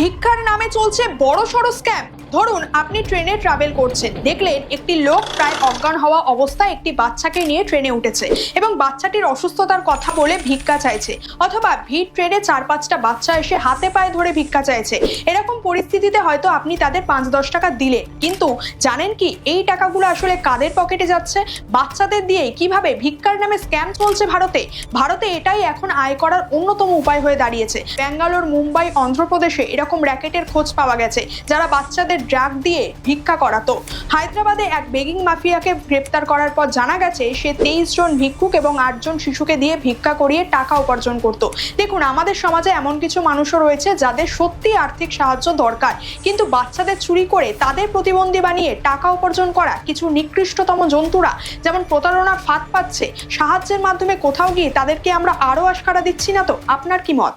ভিক্ষার নামে চলছে বড় সড় স্ক্যাম। ধরুন আপনি ট্রেনে ট্রাভেল করছেন, দেখলেন একটি লোক প্রায় অজ্ঞান হওয়া অবস্থায় একটি বাচ্চাকে নিয়ে ট্রেনে উঠেছে এবং বাচ্চাটির অসুস্থতার কথা বলে ভিক্ষা চাইছে অথবা ভিড় ট্রেনে চার পাঁচটা বাচ্চা এসে হাতে পায়ে ধরে ভিক্ষা চাইছে। এরকম পরিস্থিতিতে হয়তো আপনি তাদের পাঁচ দশ টাকা দিলেন। কিন্তু জানেন কি, এই টাকাগুলো আসলে কাদের পকেটে যাচ্ছে? বাচ্চাদের দিয়ে কীভাবে ভিক্ষার নামে স্ক্যাম চলছে ভারতে? ভারতে এটাই এখন আয় করার অন্যতম উপায় হয়ে দাঁড়িয়েছে। ব্যাঙ্গালোর, মুম্বাই, অন্ধ্রপ্রদেশে এরকম র্যাকেটের খোঁজ পাওয়া গেছে, যারা বাচ্চাদের ড্রাগ দিয়ে ভিক্ষা করাতো। হায়দ্রাবাদে এক বেগিং মাফিয়াকে গ্রেপ্তার করার পর জানা গেছে, সে তেইশ জন ভিক্ষুক এবং আটজন শিশুকে দিয়ে ভিক্ষা করিয়ে টাকা উপার্জন করত। দেখুন, আমাদের সমাজে এমন কিছু মানুষও রয়েছে যাদের সত্যি আর্থিক সাহায্য দরকার। কিন্তু বাচ্চাদের চুরি করে তাদের প্রতিবন্ধী বানিয়ে টাকা উপার্জন করা কিছু নিকৃষ্টতম জন্তুরা, যেমন প্রতারণার ফাঁদ পাচ্ছে, সাহায্যের মাধ্যমে কোথাও গিয়ে তাদেরকে আমরা আরও আশকারা দিচ্ছি না তো? আপনার কি মত?